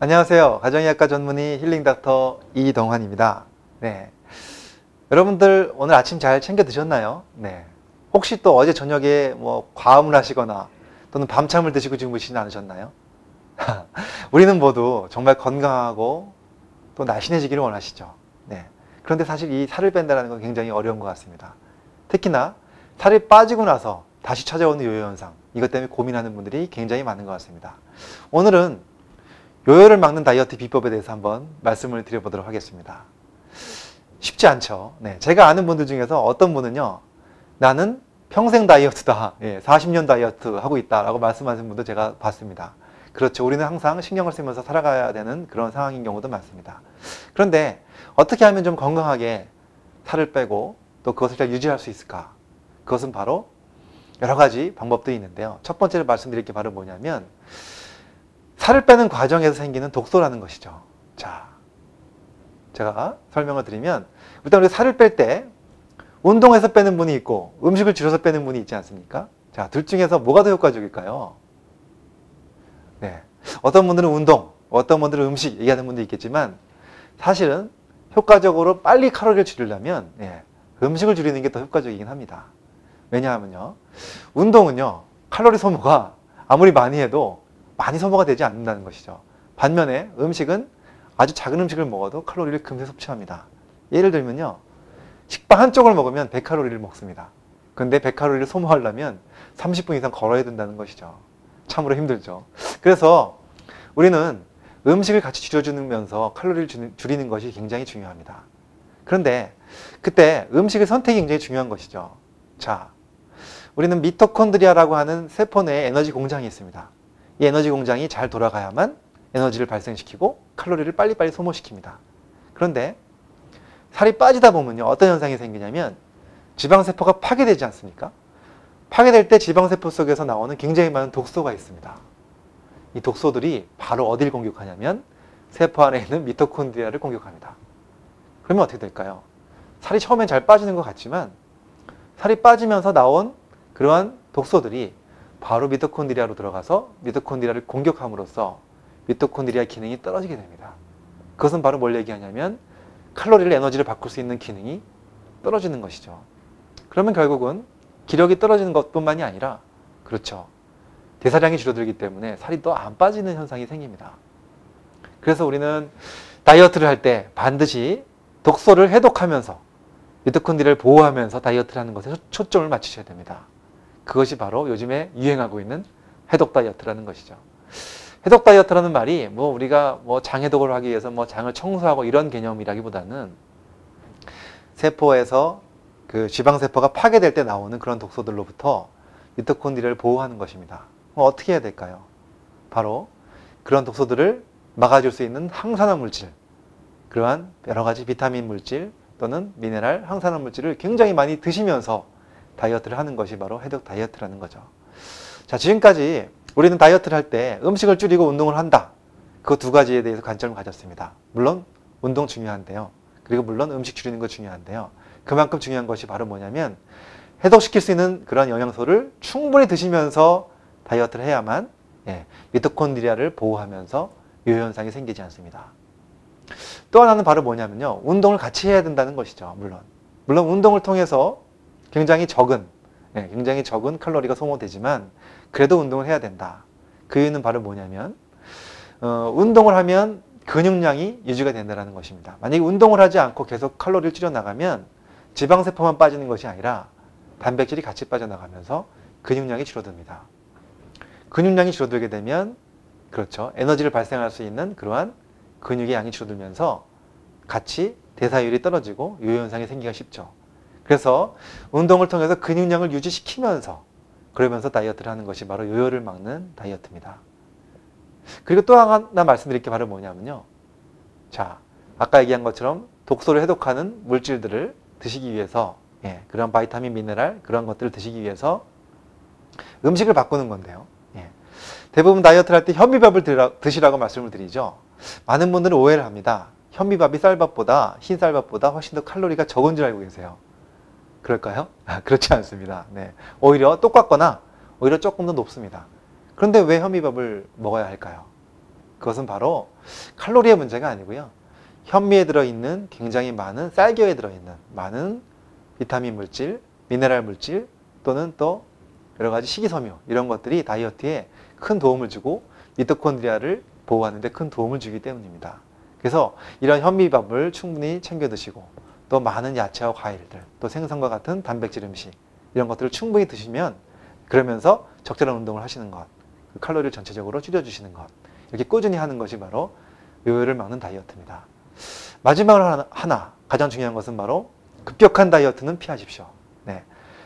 안녕하세요. 가정의학과 전문의 힐링 닥터 이동환입니다. 네. 여러분들 오늘 아침 잘 챙겨 드셨나요? 네. 혹시 또 어제 저녁에 뭐 과음을 하시거나 또는 밤참을 드시고 주무시진 않으셨나요? 우리는 모두 정말 건강하고 또 날씬해지기를 원하시죠. 네. 그런데 사실 이 살을 뺀다는 건 굉장히 어려운 것 같습니다. 특히나 살이 빠지고 나서 다시 찾아오는 요요 현상, 이것 때문에 고민하는 분들이 굉장히 많은 것 같습니다. 오늘은 요요를 막는 다이어트 비법에 대해서 한번 말씀을 드려보도록 하겠습니다. 쉽지 않죠. 네, 제가 아는 분들 중에서 어떤 분은요, 나는 평생 다이어트다. 예, 40년 다이어트 하고 있다라고 말씀하시는 분도 제가 봤습니다. 그렇죠. 우리는 항상 신경을 쓰면서 살아가야 되는 그런 상황인 경우도 많습니다. 그런데 어떻게 하면 좀 건강하게 살을 빼고 또 그것을 잘 유지할 수 있을까? 그것은 바로 여러 가지 방법들이 있는데요. 첫 번째로 말씀드릴 게 바로 뭐냐면 살을 빼는 과정에서 생기는 독소라는 것이죠. 자, 제가 설명을 드리면 일단 우리 살을 뺄 때 운동해서 빼는 분이 있고 음식을 줄여서 빼는 분이 있지 않습니까? 자, 둘 중에서 뭐가 더 효과적일까요? 네. 어떤 분들은 운동, 어떤 분들은 음식 얘기하는 분도 있겠지만 사실은 효과적으로 빨리 칼로리를 줄이려면 네, 음식을 줄이는 게 더 효과적이긴 합니다. 왜냐하면요. 운동은요. 칼로리 소모가 아무리 많이 해도 많이 소모가 되지 않는다는 것이죠. 반면에 음식은 아주 작은 음식을 먹어도 칼로리를 금세 섭취합니다. 예를 들면요. 식빵 한 쪽을 먹으면 100칼로리를 먹습니다. 근데 100칼로리를 소모하려면 30분 이상 걸어야 된다는 것이죠. 참으로 힘들죠. 그래서 우리는 음식을 같이 줄여주면서 칼로리를 줄이는 것이 굉장히 중요합니다. 그런데 그때 음식의 선택이 굉장히 중요한 것이죠. 자, 우리는 미토콘드리아라고 하는 세포 내에 에너지 공장이 있습니다. 이 에너지 공장이 잘 돌아가야만 에너지를 발생시키고 칼로리를 빨리빨리 소모시킵니다. 그런데 살이 빠지다 보면요. 어떤 현상이 생기냐면 지방세포가 파괴되지 않습니까? 파괴될 때 지방세포 속에서 나오는 굉장히 많은 독소가 있습니다. 이 독소들이 바로 어딜 공격하냐면 세포 안에 있는 미토콘드리아를 공격합니다. 그러면 어떻게 될까요? 살이 처음엔 잘 빠지는 것 같지만 살이 빠지면서 나온 그러한 독소들이 바로 미토콘드리아로 들어가서 미토콘드리아를 공격함으로써 미토콘드리아 기능이 떨어지게 됩니다. 그것은 바로 뭘 얘기하냐면 칼로리를 에너지를 바꿀 수 있는 기능이 떨어지는 것이죠. 그러면 결국은 기력이 떨어지는 것뿐만이 아니라 그렇죠. 대사량이 줄어들기 때문에 살이 더 안 빠지는 현상이 생깁니다. 그래서 우리는 다이어트를 할 때 반드시 독소를 해독하면서 미토콘드리아를 보호하면서 다이어트를 하는 것에 초점을 맞추셔야 됩니다. 그것이 바로 요즘에 유행하고 있는 해독 다이어트라는 것이죠. 해독 다이어트라는 말이 뭐 우리가 뭐 장해독을 하기 위해서 뭐 장을 청소하고 이런 개념이라기보다는 세포에서 그 지방세포가 파괴될 때 나오는 그런 독소들로부터 미토콘드리아를 보호하는 것입니다. 어떻게 해야 될까요? 바로 그런 독소들을 막아줄 수 있는 항산화 물질, 그러한 여러 가지 비타민 물질 또는 미네랄, 항산화 물질을 굉장히 많이 드시면서 다이어트를 하는 것이 바로 해독 다이어트라는 거죠. 자, 지금까지 우리는 다이어트를 할 때 음식을 줄이고 운동을 한다. 그 두 가지에 대해서 관점을 가졌습니다. 물론 운동 중요한데요. 그리고 물론 음식 줄이는 거 중요한데요. 그만큼 중요한 것이 바로 뭐냐면 해독시킬 수 있는 그런 영양소를 충분히 드시면서 다이어트를 해야만 예, 미토콘드리아를 보호하면서 요현상이 생기지 않습니다. 또 하나는 바로 뭐냐면요. 운동을 같이 해야 된다는 것이죠. 물론. 물론 운동을 통해서 굉장히 적은, 예, 굉장히 적은 칼로리가 소모되지만 그래도 운동을 해야 된다. 그 이유는 바로 뭐냐면 어, 운동을 하면 근육량이 유지가 된다는 것입니다. 만약에 운동을 하지 않고 계속 칼로리를 줄여 나가면 지방세포만 빠지는 것이 아니라 단백질이 같이 빠져나가면서 근육량이 줄어듭니다. 근육량이 줄어들게 되면 그렇죠. 에너지를 발생할 수 있는 그러한 근육의 양이 줄어들면서 같이 대사율이 떨어지고 요요 현상이 생기기가 쉽죠. 그래서 운동을 통해서 근육량을 유지시키면서 그러면서 다이어트를 하는 것이 바로 요요를 막는 다이어트입니다. 그리고 또 하나 말씀드릴 게 바로 뭐냐면요. 자, 아까 얘기한 것처럼 독소를 해독하는 물질들을 드시기 위해서 예, 그런 바이타민, 미네랄 그런 것들을 드시기 위해서 음식을 바꾸는 건데요. 예, 대부분 다이어트를 할 때 현미밥을 드시라고 말씀을 드리죠. 많은 분들은 오해를 합니다. 현미밥이 쌀밥보다 흰 쌀밥보다 훨씬 더 칼로리가 적은 줄 알고 계세요. 그럴까요? 그렇지 않습니다. 네. 오히려 똑같거나 오히려 조금 더 높습니다. 그런데 왜 현미밥을 먹어야 할까요? 그것은 바로 칼로리의 문제가 아니고요. 현미에 들어있는 굉장히 많은 쌀겨에 들어있는 많은 비타민 물질, 미네랄 물질 또는 또 여러 가지 식이섬유 이런 것들이 다이어트에 큰 도움을 주고 미토콘드리아를 보호하는 데 큰 도움을 주기 때문입니다. 그래서 이런 현미밥을 충분히 챙겨 드시고 또 많은 야채와 과일들 또 생선과 같은 단백질 음식 이런 것들을 충분히 드시면 그러면서 적절한 운동을 하시는 것, 그 칼로리를 전체적으로 줄여주시는 것 이렇게 꾸준히 하는 것이 바로 요요를 막는 다이어트입니다. 마지막으로 하나, 하나 가장 중요한 것은 바로 급격한 다이어트는 피하십시오. 네.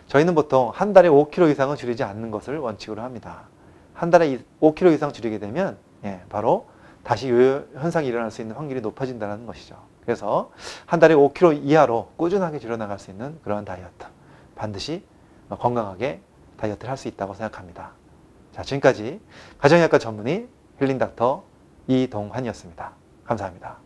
저희는 보통 한 달에 5kg 이상은 줄이지 않는 것을 원칙으로 합니다. 한 달에 5kg 이상 줄이게 되면 예, 바로 다시 요요 현상이 일어날 수 있는 확률이 높아진다는 것이죠. 그래서 한 달에 5kg 이하로 꾸준하게 줄여나갈 수 있는 그런 다이어트 반드시 건강하게 다이어트를 할 수 있다고 생각합니다. 자, 지금까지 가정의학과 전문의 힐링 닥터 이동환이었습니다. 감사합니다.